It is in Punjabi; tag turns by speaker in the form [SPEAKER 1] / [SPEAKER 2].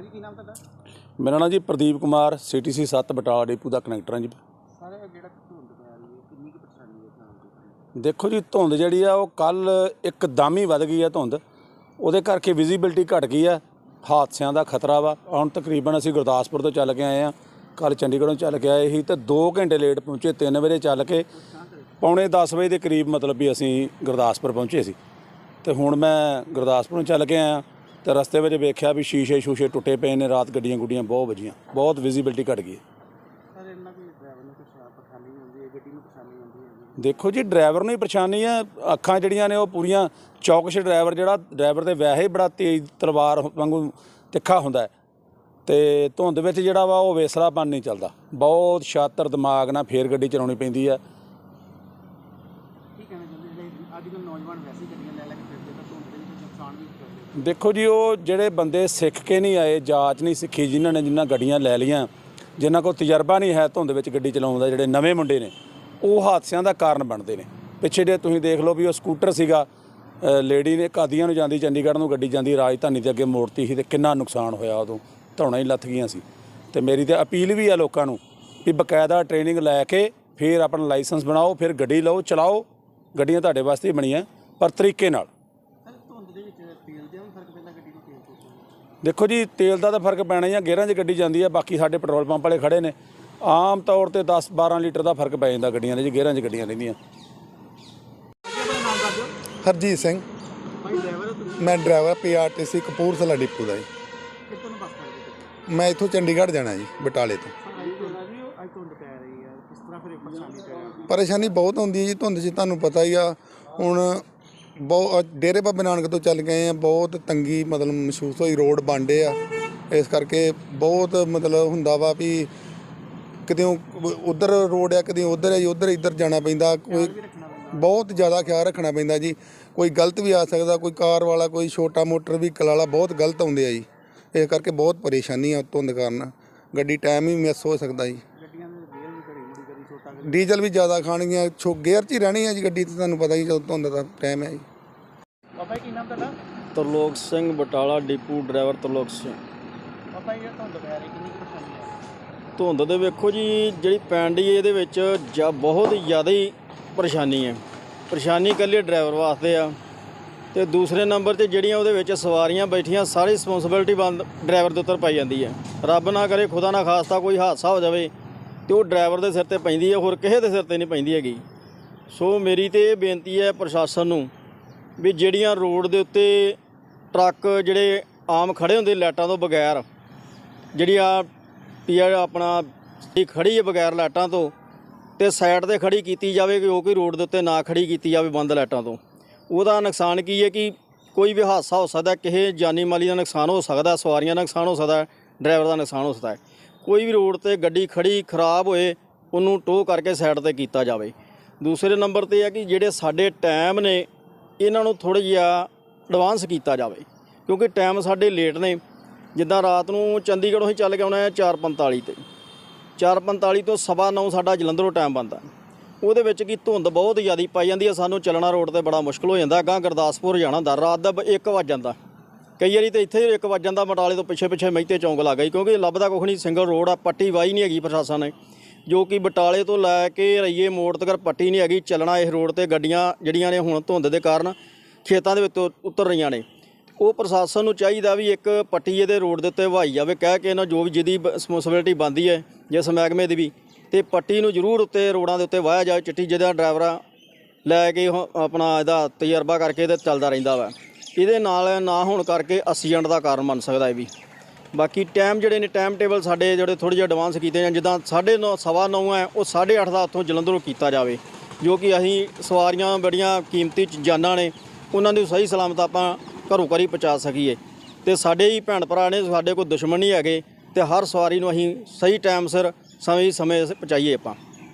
[SPEAKER 1] ਭਾਜੀ ਕੀ ਨਾਮ ਤੁਹਾਡਾ?
[SPEAKER 2] ਮੇਰਾ ਨਾਮ ਜੀ ਪ੍ਰਦੀਪ ਕੁਮਾਰ ਸੀਟੀਸੀ 7 ਬਟਾਲਾ ਡਿਪੂ ਦਾ ਕਨੈਕਟਰ ਹਾਂ ਜੀ।
[SPEAKER 1] ਸਾਰੇ ਜਿਹੜਾ ਧੁੰਦ ਪੈ ਰਹੀ ਹੈ ਕਿੰਨੀ ਕੁ ਪਰੇਸ਼ਾਨੀ ਹੈ ਤੁਹਾਨੂੰ
[SPEAKER 2] ਦੇਖੋ ਜੀ ਧੁੰਦ ਜਿਹੜੀ ਆ ਉਹ ਕੱਲ ਇੱਕਦਮ ਹੀ ਵੱਧ ਗਈ ਆ ਧੁੰਦ। ਉਹਦੇ ਕਰਕੇ ਵਿਜ਼ਿਬਿਲਟੀ ਘਟ ਗਈ ਆ। ਹਾਦਸਿਆਂ ਦਾ ਖਤਰਾ ਵਾ। ਹੁਣ ਤਕਰੀਬਨ ਅਸੀਂ ਗੁਰਦਾਸਪੁਰ ਤੋਂ ਚੱਲ ਕੇ ਆਏ ਆ। ਕੱਲ ਚੰਡੀਗੜ੍ਹੋਂ ਚੱਲ ਕੇ ਆਏ ਸੀ ਤੇ 2 ਘੰਟੇ ਲੇਟ ਪਹੁੰਚੇ 3 ਵਜੇ ਚੱਲ ਕੇ। ਪੌਣੇ 10 ਵਜੇ ਦੇ ਕਰੀਬ ਮਤਲਬ ਵੀ ਅਸੀਂ ਗੁਰਦਾਸਪੁਰ ਪਹੁੰਚੇ ਸੀ। ਤੇ ਹੁਣ ਮੈਂ ਗੁਰਦਾਸਪੁਰੋਂ ਚੱਲ ਕੇ ਆਇਆ। ਤੇ ਰਸਤੇ ਵਿੱਚ ਵੇਖਿਆ ਵੀ ਸ਼ੀਸ਼ੇ ਸ਼ੂਸ਼ੇ ਟੁੱਟੇ ਪਏ ਨੇ ਰਾਤ ਗੱਡੀਆਂ ਗੁੱਡੀਆਂ ਬਹੁਤ ਵੱਜੀਆਂ ਬਹੁਤ ਵਿਜ਼ਿਬਿਲਟੀ ਘਟ ਗਈ। ਹੈ
[SPEAKER 1] ਸਰ ਇਹਨਾਂ ਕੋਈ ਡਰਾਈਵਰ ਨੂੰ ਕੁਛ ਪਰੇਸ਼ਾਨੀ ਹੁੰਦੀ ਹੈ ਗੱਡੀ ਨੂੰ ਪਰੇਸ਼ਾਨੀ ਹੁੰਦੀ ਹੈ
[SPEAKER 2] ਦੇਖੋ ਜੀ ਡਰਾਈਵਰ ਨੂੰ ਹੀ ਪਰੇਸ਼ਾਨੀ ਹੈ ਅੱਖਾਂ ਜਿਹੜੀਆਂ ਨੇ ਉਹ ਪੂਰੀਆਂ ਚੌਕਸ਼ ਡਰਾਈਵਰ ਜਿਹੜਾ ਡਰਾਈਵਰ ਦੇ ਵੈਸੇ ਹੀ ਬੜਾ ਤੇਜ਼ ਤਲਵਾਰ ਵਾਂਗੂ ਤਿੱਖਾ ਹੁੰਦਾ ਹੈ। ਤੇ ਧੁੰਦ ਵਿੱਚ ਜਿਹੜਾ ਵਾ ਉਹ ਵੇਸਲਾਪਨ ਨਹੀਂ ਚੱਲਦਾ। ਬਹੁਤ ਸ਼ਾਤਰ ਦਿਮਾਗ ਨਾਲ ਫੇਰ ਗੱਡੀ ਚਲਾਉਣੀ ਪੈਂਦੀ ਹੈ
[SPEAKER 1] ਕੀ ਕਹਿਣਾ ਚਾਹੁੰਦੇ ਜਿਹੜੇ ਅੱਜ ਕੱਲ੍ਹ ਨੌਜਵਾਨ ਵੈਸੇ ਹੀ ਗੱਡੀਆਂ ਲੈ ਲੈ ਕੇ ਫਿਰਦੇ ਤਾਂ ਧੁੰਦ ਦੇ ਵਿੱਚ ਨੁਕਸਾਨ ਵੀ ਕਰਦੇ
[SPEAKER 2] ਦੇਖੋ ਜੀ, ਉਹ ਜਿਹੜੇ ਬੰਦੇ ਸਿੱਖ ਕੇ ਨਹੀਂ ਆਏ ਜਾਚ ਨਹੀਂ ਸਿੱਖੀ, ਜਿਨ੍ਹਾਂ ਨੇ ਜਿਨ੍ਹਾਂ ਗੱਡੀਆਂ ਲੈ ਲਈਆਂ, ਜਿਨ੍ਹਾਂ ਕੋਲ ਤਜਰਬਾ ਨਹੀਂ ਹੈ ਧੁੰਦ ਵਿੱਚ ਗੱਡੀ ਚਲਾਉਣ ਦਾ, ਜਿਹੜੇ ਨਵੇਂ ਮੁੰਡੇ ਨੇ, ਉਹ ਹਾਦਸਿਆਂ ਦਾ ਕਾਰਨ ਬਣਦੇ ਨੇ। ਪਿੱਛੇ ਜੇ ਤੁਸੀਂ ਦੇਖ ਲਓ ਵੀ ਉਹ ਸਕੂਟਰ ਸੀਗਾ ਲੇਡੀ ਨੇ ਕਾਦੀਆਂ ਨੂੰ ਜਾਂਦੀ, ਚੰਡੀਗੜ੍ਹ ਨੂੰ ਗੱਡੀ ਜਾਂਦੀ, ਰਾਜਧਾਨੀ ਦੇ ਅੱਗੇ ਮੋੜਤੀ ਸੀ ਤੇ ਕਿੰਨਾ ਨੁਕਸਾਨ ਹੋਇਆ ਉਦੋਂ, ਧੌਣਾ ਹੀ ਲੱਥ ਗਈਆਂ ਸੀ। ਤੇ ਮੇਰੀ ਤੇ ਅਪੀਲ ਵੀ ਆ ਲੋਕਾਂ ਨੂੰ ਵੀ ਬਕਾਇਦਾ ਟ੍ਰੇਨਿੰਗ ਲੈ ਕੇ ਫਿਰ ਆਪਣਾ ਲਾਇਸੈਂਸ ਬਣਾਓ, ਫਿਰ ਗੱਡੀ ਲਓ, ਚਲਾਓ, ਗੱਡੀਆਂ ਤੁਹਾਡੇ ਵਾਸਤੇ ਬਣੀਆਂ, ਪਰ ਤਰੀਕੇ ਨਾਲ
[SPEAKER 1] ਸਰ ਧੁੰਦ ਦੇ ਵਿੱਚ ਤੇਲ ਦੇ ਵੀ ਫ਼ਰਕ ਪੈਂਦਾ ਗੱਡੀ ਨੂੰ ਤੇਲ ਤੋਂ
[SPEAKER 2] ਦੇਖੋ ਜੀ, ਤੇਲ ਦਾ ਤਾਂ ਫ਼ਰਕ ਪੈਣਾ ਹੀ ਆ ਗੇਅਰਾਂ 'ਚ ਗੱਡੀ ਜਾਂਦੀ ਆ, ਬਾਕੀ ਸਾਡੇ ਪੈਟਰੋਲ ਪੰਪ ਵਾਲੇ ਖੜੇ ਨੇ। ਆਮ ਤੌਰ ਤੇ 10 12 ਲੀਟਰ ਦਾ ਫ਼ਰਕ ਪੈ ਜਾਂਦਾ ਗੱਡੀਆਂ ਦੇ, ਜੀ ਗੇਅਰਾਂ 'ਚ ਗੱਡੀਆਂ ਰਹਿੰਦੀਆਂ।
[SPEAKER 3] ਹਰਜੀਤ ਸਿੰਘ।
[SPEAKER 1] ਭਾਈ ਡਰਾਈਵਰ ਹੋ ਤੁਸੀਂ
[SPEAKER 3] ਮੈਂ ਡਰਾਈਵਰ ਪੀਆਰਟੀਸੀ ਕਪੂਰਥਲਾ ਡਿਪੂ ਦਾ ਜੀ। ਮੈਂ ਇੱਥੋਂ ਚੰਡੀਗੜ੍ਹ ਜਾਣਾ ਜੀ, ਬਟਾਲੇ ਤੋਂ।
[SPEAKER 1] ਪਰੇਸ਼ਾਨੀ
[SPEAKER 3] ਬਹੁਤ ਹੁੰਦੀ ਹੈ ਜੀ, ਧੁੰਦ 'ਚ ਤੁਹਾਨੂੰ ਪਤਾ ਹੀ ਆ, ਹੁਣ ਬਹੁਤ ਡੇਰੇ ਬਾਬੇ ਨਾਨਕ ਤੋਂ ਚੱਲ ਗਏ ਆ, ਬਹੁਤ ਤੰਗੀ ਮਤਲਬ ਮਹਿਸੂਸ ਹੋਈ, ਰੋਡ ਬਾਂਡੇ ਆ। ਇਸ ਕਰਕੇ ਬਹੁਤ ਮਤਲਬ ਹੁੰਦਾ ਵਾ ਵੀ ਕਿਤੇ ਉਧਰ ਰੋਡ ਆ ਕਦੇ ਉਧਰ ਹੈ ਜੀ, ਉਧਰ ਇੱਧਰ ਜਾਣਾ ਪੈਂਦਾ, ਕੋਈ ਬਹੁਤ ਜ਼ਿਆਦਾ ਖਿਆਲ ਰੱਖਣਾ ਪੈਂਦਾ ਜੀ। ਕੋਈ ਗਲਤ ਵੀ ਆ ਸਕਦਾ, ਕੋਈ ਕਾਰ ਵਾਲਾ, ਕੋਈ ਛੋਟਾ ਮੋਟਰ ਵਹੀਕਲ ਵਾਲਾ, ਬਹੁਤ ਗਲਤ ਆਉਂਦੇ ਆ ਜੀ। ਇਸ ਕਰਕੇ ਬਹੁਤ ਪਰੇਸ਼ਾਨੀ ਆ ਧੁੰਦ ਕਾਰਨ। ਗੱਡੀ ਟਾਈਮ ਹੀ ਮਿਸ ਹੋ ਸਕਦਾ ਜੀ। ਡੀਜ਼ਲ ਵੀ ਜ਼ਿਆਦਾ ਖਾਣਗੀਆਂ, ਛੋ ਗੇਅਰ 'ਚ ਹੀ ਰਹਿਣੀ ਆ ਜੀ ਗੱਡੀ, ਤੇ ਤੁਹਾਨੂੰ ਪਤਾ ਹੀ ਜਦੋਂ ਧੁੰਦ ਦਾ ਟਾਈਮ ਹੈ ਜੀ।
[SPEAKER 1] ਬਾਬਾ ਜੀ ਕੀ ਨਾਮ ਤੁਹਾਡਾ?
[SPEAKER 4] Tarlok Singh Batala depot driver Tarlok Singh.
[SPEAKER 1] ਬਾਬਾ ਜੀ ਇਹ ਧੁੰਦ ਪੈ ਰਹੀ ਕਿੰਨੀ ਕੁ ਪਰੇਸ਼ਾਨੀ ਹੈ
[SPEAKER 4] ਧੁੰਦ ਦੇ ਵੇਖੋ ਜੀ ਜਿਹੜੀ ਪੈਣ ਡਈ ਹੈ ਇਹਦੇ ਵਿੱਚ ਜਾਂ ਬਹੁਤ ਜ਼ਿਆਦਾ ਹੀ ਪਰੇਸ਼ਾਨੀ ਹੈ। ਪਰੇਸ਼ਾਨੀ ਇਕੱਲੇ ਡਰਾਈਵਰ ਵਾਸਤੇ ਆ। ਤੇ ਦੂਸਰੇ ਨੰਬਰ ਤੇ ਜਿਹੜੀਆਂ ਉਹਦੇ ਵਿੱਚ ਸਵਾਰੀਆਂ ਬੈਠੀਆਂ ਸਾਰੀ ਰਿਸਪੌਂਸਿਬਿਲਟੀ ਬੰਦ ਡਰਾਈਵਰ ਦੇ ਉੱਤੇ ਪਾਈ ਜਾਂਦੀ ਹੈ। ਰੱਬ ਨਾ ਕਰੇ ਖੁਦਾ ਨਾ ਖਾਸਤਾ ਕੋਈ ਹਾਦਸਾ ਹੋ ਜਾਵੇ ਤੇ ਉਹ ਡਰਾਈਵਰ ਦੇ ਸਿਰ ਤੇ ਪੈਂਦੀ ਹੈ ਹੋਰ ਕਿਸੇ ਦੇ ਸਿਰ ਤੇ ਨਹੀਂ ਪੈਂਦੀ ਹੈਗੀ। ਸੋ ਮੇਰੀ ਤੇ ਇਹ ਬੇਨਤੀ ਹੈ ਪ੍ਰਸ਼ਾਸਨ ਨੂੰ ਵੀ ਜਿਹੜੀਆਂ ਰੋਡ ਦੇ ਉੱਤੇ ਟਰੱਕ ਜਿਹੜੇ ਆਮ ਖੜੇ ਹੁੰਦੇ ਲਾਈਟਾਂ ਤੋਂ ਬਗੈਰ, ਜਿਹੜੀ ਆ ਪੀਆ ਆਪਣਾ ਇਹ ਖੜੀ ਹੈ ਬਗੈਰ ਲਾਈਟਾਂ ਤੋਂ ਤੇ ਸਾਈਡ ਤੇ ਖੜੀ ਕੀਤੀ ਜਾਵੇ ਕਿ ਉਹ ਕੋਈ ਰੋਡ ਦੇ ਉੱਤੇ ਨਾ ਖੜੀ ਕੀਤੀ ਜਾਵੇ ਬੰਦ ਲਾਈਟਾਂ ਤੋਂ। ਉਹਦਾ ਨੁਕਸਾਨ ਕੀ ਹੈ ਕਿ ਕੋਈ ਵੀ ਹਾਦਸਾ ਹੋ ਸਕਦਾ, ਕਿਸੇ ਜਾਨੀ ਮਾਲੀ ਦਾ ਨੁਕਸਾਨ ਹੋ ਸਕਦਾ, ਸਵਾਰੀਆਂ ਦਾ ਨੁਕਸਾਨ ਹੋ ਸਕਦਾ, ਡਰਾਈਵਰ ਦਾ ਨੁਕਸਾਨ ਹੋ ਸਕਦਾ ਕੋਈ ਵੀ ਰੋਡ ਤੇ ਗੱਡੀ ਖੜੀ, ਖਰਾਬ ਹੋਏ, ਉਹਨੂੰ ਟੋ ਕਰਕੇ ਸਾਈਡ ਤੇ ਕੀਤਾ ਜਾਵੇ। ਦੂਸਰੇ ਨੰਬਰ ਤੇ ਹੈ ਕਿ ਜਿਹੜੇ ਸਾਡੇ ਟਾਈਮ ਨੇ ਇਹਨਾਂ ਨੂੰ ਥੋੜ੍ਹਾ ਜਿਹਾ ਐਡਵਾਂਸ ਕੀਤਾ ਜਾਵੇ, ਕਿਉਂਕਿ ਟਾਈਮ ਸਾਡੇ ਲੇਟ ਨੇ। ਜਿੱਦਾਂ ਰਾਤ ਨੂੰ ਚੰਡੀਗੜ੍ਹੋਂ ਹੀ ਚੱਲ ਕੇ ਆਉਣਾ ਹੈ 4:45 ਤੇ। 4:45 ਤੋਂ ਸਵਾ ਨੌ ਸਾਡਾ ਜਲੰਧਰੋਂ ਟਾਈਮ ਬਣਦਾ ਉਹਦੇ ਵਿੱਚ ਕੀ ਧੁੰਦ ਬਹੁਤ ਜ਼ਿਆਦੀ ਪਾਈ ਜਾਂਦੀ ਹੈ, ਸਾਨੂੰ ਚੱਲਣਾ ਰੋਡ ਤੇ ਬੜਾ ਮੁਸ਼ਕਲ ਹੋ ਜਾਂਦਾ ਅਗਾਂਹ ਗੁਰਦਾਸਪੁਰ ਜਾਣਾ ਹੁੰਦਾ, ਰਾਤ ਦਾ 1 ਵਜ ਜਾਂਦਾ। ਕਈ ਵਾਰੀ ਤੇ ਇੱਥੇ 1 ਵਜ ਜਾਂਦਾ, ਬਟਾਲੇ ਤੋਂ ਪਿੱਛੇ ਪਿੱਛੇ ਮਹਿਤੇ ਚੌਂਕ ਲੱਗ ਗਈ ਕਿਉਂਕਿ ਲੱਭਦਾ ਕੁਛ ਨਹੀਂ ਸਿੰਗਲ ਰੋਡ ਆ, ਪੱਟੀ ਵਾਈ ਨਹੀਂ ਹੈਗੀ ਪ੍ਰਸ਼ਾਸਨ ਨੇ। ਜੋ ਕਿ ਬਟਾਲੇ ਤੋਂ ਲੈ ਕੇ ਰਈਏ ਮੋੜ ਤੱਕ ਪੱਟੀ ਨਹੀਂ ਹੈਗੀ, ਚੱਲਣਾ ਇਹ ਰੋਡ ਤੇ ਗੱਡੀਆਂ ਜਿਹੜੀਆਂ ਨੇ ਹੁਣ ਧੁੰਦ ਦੇ ਕਾਰਨ ਖੇਤਾਂ ਦੇ ਵਿੱਚ ਉਤਰ ਰਹੀਆਂ ਨੇ। ਉਹ ਪ੍ਰਸ਼ਾਸਨ ਨੂੰ ਚਾਹੀਦਾ ਵੀ ਇੱਕ ਪੱਟੀ ਇਹਦੇ ਰੋਡ ਦੇ ਉੱਤੇ ਵਹਾਈ ਜਾਵੇ, ਕਹਿ ਕੇ ਇਹਨਾਂ ਜੋ ਵੀ ਜਿਹਦੀ ਰਿਸਪੌਂਸਿਬਿਲਟੀ ਬਣਦੀ ਹੈ ਜਿਸ ਮਹਿਕਮੇ ਦੀ ਵੀ, ਤੇ ਪੱਟੀ ਨੂੰ ਜ਼ਰੂਰ ਉੱਤੇ ਰੋਡਾਂ ਦੇ ਉੱਤੇ ਵਾਹਿਆ ਜਾਵੇ, ਚਿੱਟੀ ਜਿਹਦਾ ਡਰਾਈਵਰਾਂ ਲੈ ਕੇ ਉਹ ਆਪਣਾ ਇਹਦਾ ਤਜਰਬਾ ਕਰਕੇ ਤੇ ਚੱਲਦਾ ਰਹਿੰਦਾ ਵਾ। ਇਹਦੇ ਨਾਲ ਨਾ ਹੋਣ ਕਰਕੇ ਐਕਸੀਡੈਂਟ ਦਾ ਕਾਰਨ ਬਣ ਸਕਦਾ ਇਹ ਵੀ। ਬਾਕੀ ਟਾਈਮ ਜਿਹੜੇ ਨੇ ਟਾਈਮ ਟੇਬਲ ਸਾਡੇ ਜਿਹੜੇ ਥੋੜ੍ਹੇ ਜਿਹਾ ਐਡਵਾਂਸ ਕੀਤੇ ਜਾਂ ਜਿੱਦਾਂ 9:30 ਸਵਾ ਨੌ ਹੈ, ਉਹ 8:30 ਦਾ ਉੱਥੋਂ ਜਲੰਧਰੋਂ ਕੀਤਾ ਜਾਵੇ, ਜੋ ਕਿ ਅਸੀਂ ਸਵਾਰੀਆਂ ਬੜੀਆਂ ਕੀਮਤੀ ਚ- ਜਾਨਾਂ ਨੇ, ਉਹਨਾਂ ਨੂੰ ਸਹੀ ਸਲਾਮਤ ਆਪਾਂ ਘਰੋਂ ਘਰੀ ਪਹੁੰਚਾ ਸਕੀਏ। ਤੇ ਸਾਡੇ ਹੀ ਭੈਣ ਭਰਾ ਨੇ, ਸਾਡੇ ਕੋਈ ਦੁਸ਼ਮਣ ਨਹੀਂ ਹੈਗੇ, ਤੇ ਹਰ ਸਵਾਰੀ ਨੂੰ ਅਸੀਂ ਸਹੀ ਟਾਈਮ ਸਿਰ ਸਮੇਂ ਸਮੇਂ ਪਹੁੰਚਾਈਏ ਆਪਾਂ।